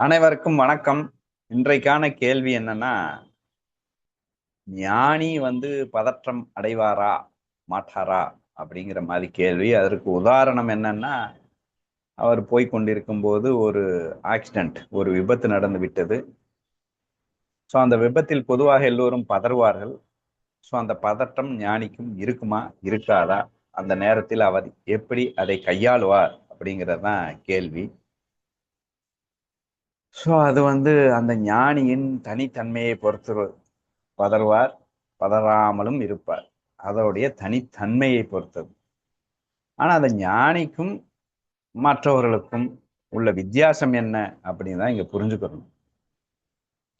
அனைவருக்கும் வணக்கம். இன்றைக்கான கேள்வி என்னன்னா ஞானி வந்து பதற்றம் அடைவாரா மாட்டாரா அப்படிங்கிற மாதிரி கேள்வி. அதற்கு உதாரணம் என்னன்னா அவர் போய் கொண்டிருக்கும் போது ஒரு ஆக்சிடென்ட் ஒரு விபத்து நடந்து விட்டது. ஸோ அந்த விபத்தில் பொதுவாக எல்லோரும் பதறுவார்கள். ஸோ அந்த பதற்றம் ஞானிக்கும் இருக்குமா இருக்காதா? அந்த நேரத்தில் அவர் எப்படி அதை கையாளுவார் அப்படிங்கிறது தான் கேள்வி. ஸோ அது வந்து அந்த ஞானியின் தனித்தன்மையை பொறுத்து பதறுவார் பதறாமலும் இருப்பார். அதோடைய தனித்தன்மையை பொறுத்தது. ஆனால் அந்த ஞானிக்கும் மற்றவர்களுக்கும் உள்ள வித்தியாசம் என்ன அப்படின்னு தான் இங்கே புரிஞ்சுக்கணும்.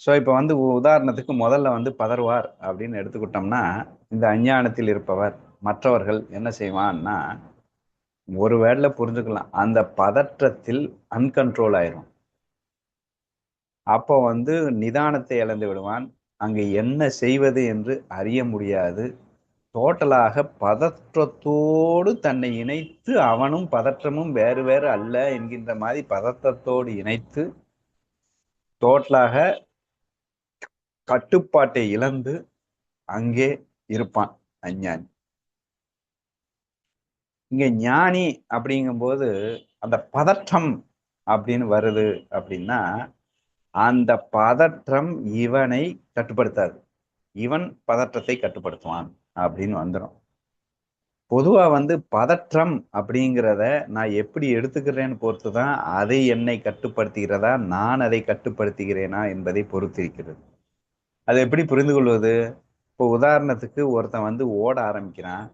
ஸோ இப்போ வந்து உதாரணத்துக்கு முதல்ல வந்து பதறுவார் அப்படின்னு எடுத்துக்கிட்டோம்னா இந்த அஞ்ஞானத்தில் இருப்பவர் மற்றவர்கள் என்ன செய்வான்னா ஒரு வேடில் புரிஞ்சுக்கலாம் அந்த பதற்றத்தில் அன்கண்ட்ரோல் ஆயிரும். அப்போ வந்து நிதானத்தை இழந்து விடுவான். அங்கே என்ன செய்வது என்று அறிய முடியாது. டோட்டலாக பதற்றத்தோடு தன்னை இணைத்து அவனும் பதற்றமும் வேறு வேறு அல்ல என்கின்ற மாதிரி பதற்றத்தோடு இணைத்து டோட்டலாக கட்டுப்பாட்டை இழந்து அங்கே இருப்பான் அஞ்ஞானி. இங்க ஞானி அப்படிங்கும்போது அந்த பதற்றம் அப்படின்னு வருது அப்படின்னா அந்த பதற்றம் இவனை கட்டுப்படுத்தாது. இவன் பதற்றத்தை கட்டுப்படுத்துவான் அப்படின்னு வந்துடும் பொதுவாக வந்து பதற்றம் அப்படிங்கிறத நான் எப்படி எடுத்துக்கிறேன்னு பொறுத்து தான் அதை என்னை கட்டுப்படுத்துகிறதா நான் அதை கட்டுப்படுத்துகிறேனா என்பதை பொறுத்திருக்கிறது. அதை எப்படி புரிந்து கொள்வது? இப்போ உதாரணத்துக்கு ஒருத்தன் வந்து ஓட ஆரம்பிக்கிறான்.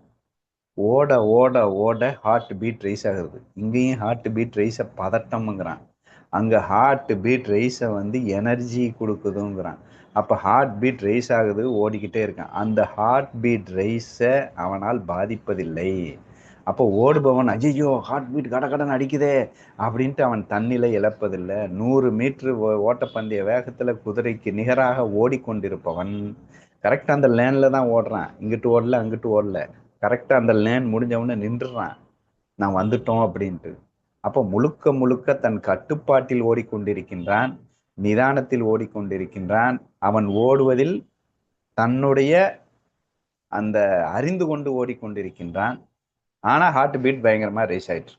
ஓட ஓட ஓட ஹார்ட் பீட் ரைஸ் ஆகுது. இங்கேயும் ஹார்ட் பீட் ரைஸை பதட்டம்ங்கிறான். அங்கே ஹார்ட் பீட் ரைஸை வந்து எனர்ஜி கொடுக்குதுங்கிறான். அப்போ ஹார்ட் பீட் ரைஸ் ஆகுது ஓடிக்கிட்டே இருக்கான். அந்த ஹார்ட் பீட் ரைஸை அவனால் பாதிப்பதில்லை. அப்போ ஓடுபவன் அஜய்யோ ஹார்ட் பீட் கட கடன் அடிக்குதே அப்படின்ட்டு அவன் தண்ணியில் இழப்பதில்லை. நூறு மீட்ரு ஓட்டப்பந்தய வேகத்தில் குதிரைக்கு நிகராக ஓடிக்கொண்டிருப்பவன். கரெக்டாக அந்த லேனில் தான் ஓடுறான். இங்கிட்டு ஓடல அங்கிட்டு ஓடல. கரெக்டாக அந்த லேன் முடிஞ்சவொடனே நின்றுறான். நான் வந்துட்டோம் அப்படின்ட்டு. அப்போ முழுக்க முழுக்க தன் கட்டுப்பாட்டில் ஓடிக்கொண்டிருக்கின்றான் நிதானத்தில் ஓடிக்கொண்டிருக்கின்றான். அவன் ஓடுவதில் தன்னுடைய அந்த அறிந்து கொண்டு ஓடிக்கொண்டிருக்கின்றான். ஆனால் ஹார்ட் பீட் பயங்கரமாக ரேஸ் ஆயிட்டு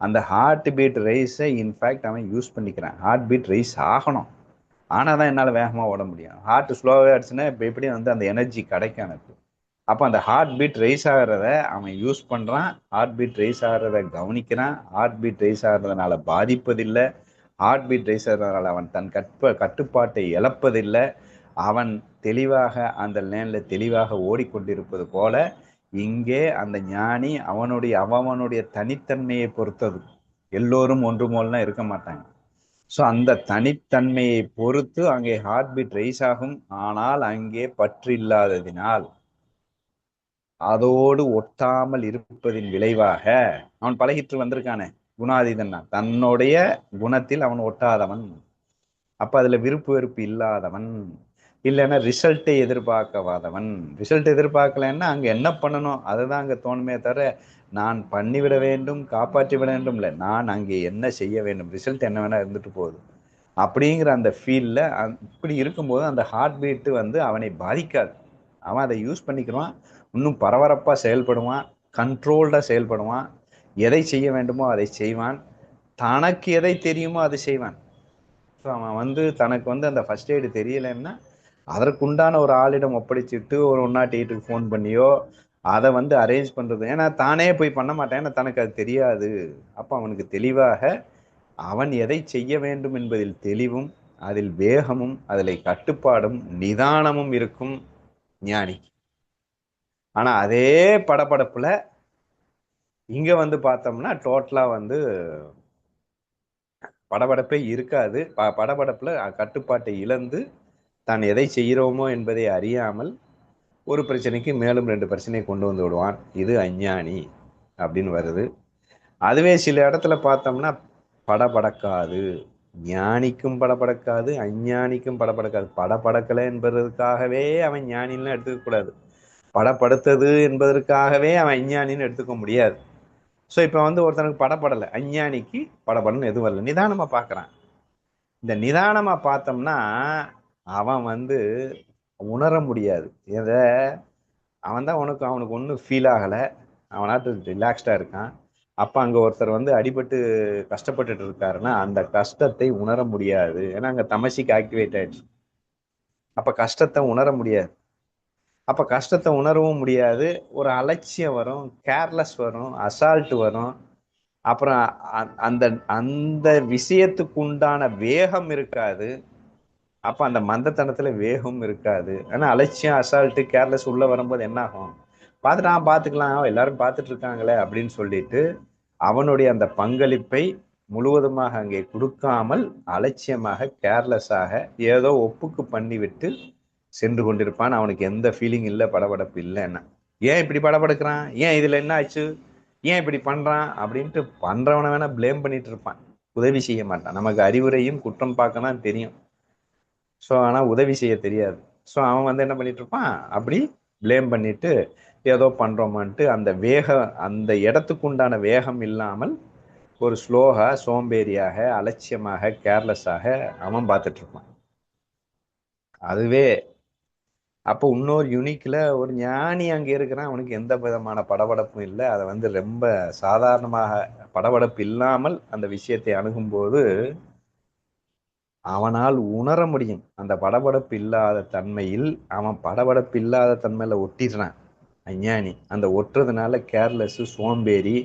அந்த ஹார்ட் பீட் ரேஸை இன்ஃபேக்ட் அவன் யூஸ் பண்ணிக்கிறான். ஹார்ட் பீட் ரேஸ் ஆகணும். ஆனால் தான் என்னால் வேகமாக ஓட முடியும். ஹார்ட் ஸ்லோவாக ஆயிடுச்சுன்னா இப்போ எப்படி வந்து அந்த எனர்ஜி கிடைக்கும் எனக்கு? அப்போ அந்த ஹார்ட் பீட் ரைஸ் ஆகிறத அவன் யூஸ் பண்ணுறான் ஹார்ட் பீட் ரைஸ் ஆகிறத கவனிக்கிறான். ஹார்ட் பீட் ரைஸ் ஆகிறதுனால பாதிப்பதில்லை. ஹார்ட் பீட் ரைஸ் ஆகிறதுனால அவன் தன் கற்ப கட்டுப்பாட்டை இழப்பதில்லை. அவன் தெளிவாக அந்த லேனில் தெளிவாக ஓடிக்கொண்டிருப்பது போல இங்கே அந்த ஞானி அவனுடைய அவனுடைய தனித்தன்மையை பொறுத்தது. எல்லோரும் ஒன்று போலாம் இருக்க மாட்டாங்க. ஸோ அந்த தனித்தன்மையை பொறுத்து அங்கே ஹார்ட் பீட் ரைஸ் ஆகும். ஆனால் அங்கே பற்று இல்லாததினால் அதோடு ஒட்டாமல் இருப்பதின் விளைவாக அவன் பழகிட்டு வந்திருக்கானே. குணாதீதன் தன்னுடைய குணத்தில் அவன் ஒட்டாதவன். அப்ப அதுல விருப்பு வெறுப்பு இல்லாதவன். இல்லைன்னா ரிசல்ட்டை எதிர்பார்க்கவாதவன் ரிசல்ட் எதிர்பார்க்கலன்னா அங்க என்ன பண்ணணும்? அதுதான் அங்க தோணுமே தவிர நான் பண்ணிவிட வேண்டும் காப்பாற்றி விட வேண்டும் இல்லை. நான் அங்கே என்ன செய்ய வேண்டும்? ரிசல்ட் என்ன வேணா இருந்துட்டு போகுது. அப்படிங்கிற அந்த ஃபீல்ல இப்படி இருக்கும்போது அந்த ஹார்ட் பீட்டு வந்து அவனை பாதிக்காது. அவன் அதை யூஸ் பண்ணிக்கிறான். இன்னும் பரபரப்பாக செயல்படுவான் கண்ட்ரோல்டாக செயல்படுவான். எதை செய்ய வேண்டுமோ அதை செய்வான். தனக்கு எதை தெரியுமோ அதை செய்வான். ஸோ அவன் வந்து தனக்கு வந்து அந்த ஃபஸ்ட் எய்டு தெரியலைன்னா அதற்குண்டான ஒரு ஆளிடம் ஒப்படைச்சிட்டு ஒரு ஒன் நாட் எயிட்டுக்கு ஃபோன் பண்ணியோ அதை வந்து அரேஞ்ச் பண்ணுறது ஏன்னா தானே போய் பண்ண மாட்டேன். ஏன்னா தனக்கு அது தெரியாது. அப்போ அவனுக்கு தெளிவாக அவன் எதை செய்ய வேண்டும் என்பதில் தெளிவும் அதில் வேகமும் அதில் கட்டுப்பாடும் நிதானமும் இருக்கும் ஞானி ஆனால் அதே படப்படப்பில் இங்கே வந்து பார்த்தோம்னா டோட்டலாக வந்து படபடப்பே இருக்காது. ப படபடப்பில் கட்டுப்பாட்டை இழந்து தான் எதை செய்கிறோமோ என்பதை அறியாமல் ஒரு பிரச்சனைக்கு மேலும் ரெண்டு பிரச்சனையை கொண்டு வந்து விடுவான். இது அஞ்ஞானி அப்படின்னு வருது. அதுவே சில இடத்துல பார்த்தோம்னா படபடக்காது. ஞானிக்கும் படபடக்காது அஞ்ஞானிக்கும் படபடக்காது. படபடக்கலை என்பதற்காகவே அவன் ஞானின்லாம் எடுத்துக்கக்கூடாது. படப்படுத்தது என்பதற்காகவே அவன் அஞ்ஞானின்னு எடுத்துக்க முடியாது. ஸோ இப்போ வந்து ஒருத்தனுக்கு படப்படலை. அஞ்ஞானிக்கு படப்படன்னு எதுவும் வரல. நிதானமாக பார்க்குறான். இந்த நிதானமா பார்த்தோம்னா அவன் வந்து உணர முடியாது. எதை? அவன் தான் உனக்கு அவனுக்கு ஒன்றும் ஃபீல் ஆகலை. அவனாட்டு ரிலாக்ஸ்டாக இருக்கான். அப்போ அங்கே ஒருத்தர் வந்து அடிபட்டு கஷ்டப்பட்டுட்டு இருக்காருன்னா அந்த கஷ்டத்தை உணர முடியாது. ஏன்னா அங்கே தமசிக்கு ஆக்டிவேட் ஆயிடுச்சு. அப்போ கஷ்டத்தை உணர முடியாது. அப்போ கஷ்டத்தை உணரவும் முடியாது. ஒரு அலட்சியம் வரும் கேர்லெஸ் வரும் அசால்ட் வரும். அப்புறம் அந்த அந்த விஷயத்துக்கு உண்டான வேகம் இருக்காது. அப்போ அந்த மந்தத்தனத்தில் வேகம் இருக்காது. ஆனால் அலட்சியம் அசால்ட்டு கேர்லெஸ் உள்ளே வரும்போது என்ன ஆகும் பார்த்துட்டு பார்த்துக்கலாம் எல்லாரும் பார்த்துட்டு இருக்காங்களே அப்படின்னு சொல்லிட்டு அவனுடைய அந்த பங்களிப்பை முழுவதுமாக அங்கே கொடுக்காமல் அலட்சியமாக கேர்லெஸ்ஸாக ஏதோ ஒப்புக்கு பண்ணிவிட்டு சென்று கொண்டிருப்பான். அவனுக்கு எந்த ஃபீலிங் இல்லை படபடப்பு இல்லைன்னா. ஏன் இப்படி படபடுக்கிறான்? ஏன் இதில் என்ன ஆச்சு? ஏன் இப்படி பண்ணுறான் அப்படின்ட்டு பண்ணுறவனை வேணா ப்ளேம் பண்ணிட்டு இருப்பான். உதவி செய்ய மாட்டான். நமக்கு அறிவுரையும் குற்றம் பார்க்க தான் தெரியும். ஸோ ஆனால் உதவி செய்ய தெரியாது. ஸோ அவன் வந்து என்ன பண்ணிட்டு இருப்பான்? அப்படி ப்ளேம் பண்ணிட்டு ஏதோ பண்ணுறோமான்ட்டு அந்த வேக அந்த இடத்துக்கு உண்டான வேகம் இல்லாமல் ஒரு ஸ்லோகா சோம்பேறியாக அலட்சியமாக கேர்லெஸ்ஸாக அவன் பார்த்துட்டு இருப்பான். அதுவே அப்போ இன்னொரு யூனிக்கில் ஒரு ஞானி அங்கே இருக்கிறான். அவனுக்கு எந்த விதமான படபடப்பும் இல்லை. அதை வந்து ரொம்ப சாதாரணமாக படபடப்பு இல்லாமல் அந்த விஷயத்தை அணுகும்போது அவனால் உணர முடியும். அந்த படபடப்பு இல்லாத தன்மையில் அவன் படபடப்பு இல்லாத தன்மையில் ஒட்டிடுறான். அஞ்ஞானி. அந்த ஒட்டுறதுனால கேர்லெஸ்ஸு சோம்பேறி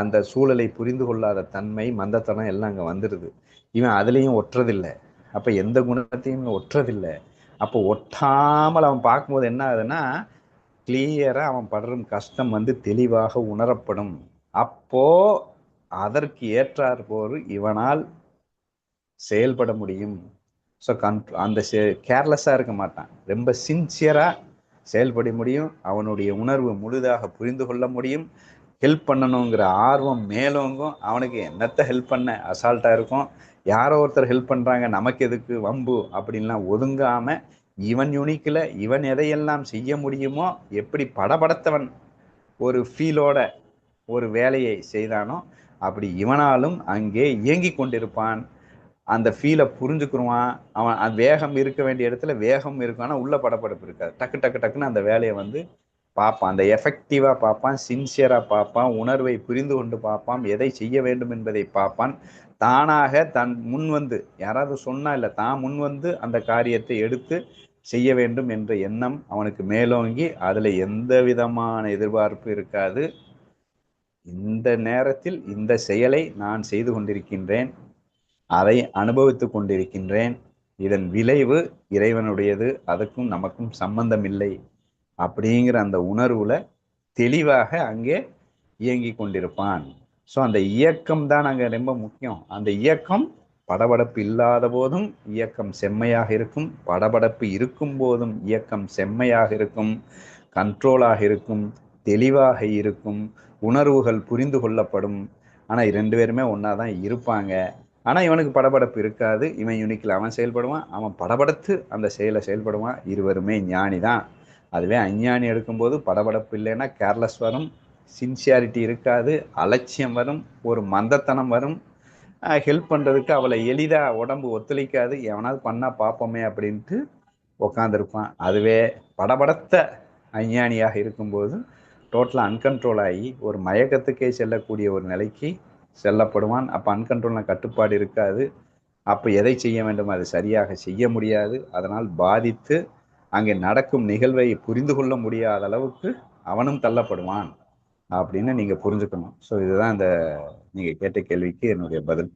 அந்த சூழலை புரிந்து கொள்ளாத தன்மை மந்தத்தனம் எல்லாம் அங்கே வந்துடுது. இவன் அதுலேயும் ஒட்டுறதில்லை. அப்போ எந்த குணத்தையும் ஒட்டுறதில்லை. அப்போ ஒட்டாமல் அவன் பார்க்கும்போது என்ன ஆகுதுன்னா கிளியராக அவன் படுறும் கஷ்டம் வந்து தெளிவாக உணரப்படும். அப்போ அதற்கு ஏற்றார் போர் இவனால் செயல்பட முடியும். ஸோ கன் அந்த கேர்லெஸ்ஸாக இருக்க மாட்டான். ரொம்ப சின்சியராக செயல்பட முடியும். அவனுடைய உணர்வு முழுதாக புரிந்து கொள்ள முடியும். ஹெல்ப் பண்ணணுங்கிற ஆர்வம் மேலோங்கும். அவனுக்கு என்னத்தை ஹெல்ப் பண்ண? அசால்ட்டாக இருக்கும். யாரோ ஒருத்தர் ஹெல்ப் பண்ணுறாங்க நமக்கு எதுக்கு? வம்பு. அப்படின்லாம் ஒதுங்காமல் இவன் யூனிக்கில் இவன் எதையெல்லாம் செய்ய முடியுமோ எப்படி படபடத்தவன் ஒரு ஃபீலோட ஒரு வேலையை செய்தானோ அப்படி இவனாலும் அங்கே இயங்கி கொண்டிருப்பான். அந்த ஃபீலை புரிஞ்சுக்குருவான். அவன் வேகம் இருக்க வேண்டிய இடத்துல வேகம் இருக்கும். ஆனால் உள்ள படப்படப்பு இருக்காது. டக்கு டக்கு டக்குன்னு அந்த வேலையை வந்து பார்ப்பான். அந்த எஃபெக்டிவாக பார்ப்பான் சின்சியராக பார்ப்பான் உணர்வை புரிந்து கொண்டு பார்ப்பான் எதை செய்ய வேண்டும் என்பதை பார்ப்பான். தானாக தன் முன் வந்து யாராவது சொன்னா இல்லை தான் முன் வந்து அந்த காரியத்தை எடுத்து செய்ய வேண்டும் என்ற எண்ணம் அவனுக்கு மேலோங்கி அதில் எந்த விதமான எதிர்பார்ப்பு இருக்காது. இந்த நேரத்தில் இந்த செயலை நான் செய்து கொண்டிருக்கின்றேன் அதை அனுபவித்து கொண்டிருக்கின்றேன். இதன் விளைவு இறைவனுடையது அதுக்கும் நமக்கும் சம்பந்தம் இல்லை அப்படிங்கிற அந்த உணர்வுல தெளிவாக அங்கே இயங்கி கொண்டிருப்பான். ஸோ அந்த இயக்கம் தான் அங்கே ரொம்ப முக்கியம். அந்த இயக்கம் படபடப்பு இல்லாத போதும் இயக்கம் செம்மையாக இருக்கும். படபடப்பு இருக்கும் போதும் இயக்கம் செம்மையாக இருக்கும். கண்ட்ரோலாக இருக்கும். தெளிவாக இருக்கும். உணர்வுகள் புரிந்து கொள்ளப்படும். ஆனால் ரெண்டு பேருமே ஒன்றா தான் இருப்பாங்க. ஆனால் இவனுக்கு படபடப்பு இருக்காது. இவன் யூனிக்கில் அவன் செயல்படுவான். அவன் படபடத்து அந்த செயலை செயல்படுவான். இருவருமே ஞானி தான். அதுவே அஞ்ஞானி எடுக்கும்போது படபடப்பு இல்லைன்னா கேர்லெஸ் வரும் சின்சியாரிட்டி இருக்காது அலட்சியம் வரும் ஒரு மந்தத்தனம் வரும். ஹெல்ப் பண்ணுறதுக்கு அவளை எளிதாக உடம்பு ஒத்துழைக்காது. எவனாவது பண்ணால் பார்ப்போமே அப்படின்ட்டு உக்காந்துருப்பான். அதுவே படபடத்த அஞ்ஞானியாக இருக்கும்போது டோட்டலாக அன்கண்ட்ரோல் ஆகி ஒரு மயக்கத்துக்கே செல்லக்கூடிய ஒரு நிலைக்கு செல்லப்படுவான். அப்போ அன்கண்ட்ரோலில் கட்டுப்பாடு இருக்காது. அப்போ எதை செய்ய வேண்டும்? அது சரியாக செய்ய முடியாது. அதனால் பாதித்து அங்கே நடக்கும் நிகழ்வை புரிந்து கொள்ள முடியாத அளவுக்கு அவனும் தள்ளப்படுவான் அப்படின்னு நீங்க புரிஞ்சுக்கணும். ஸோ இதுதான் இந்த நீங்க கேட்ட கேள்விக்கு என்னுடைய பதில்.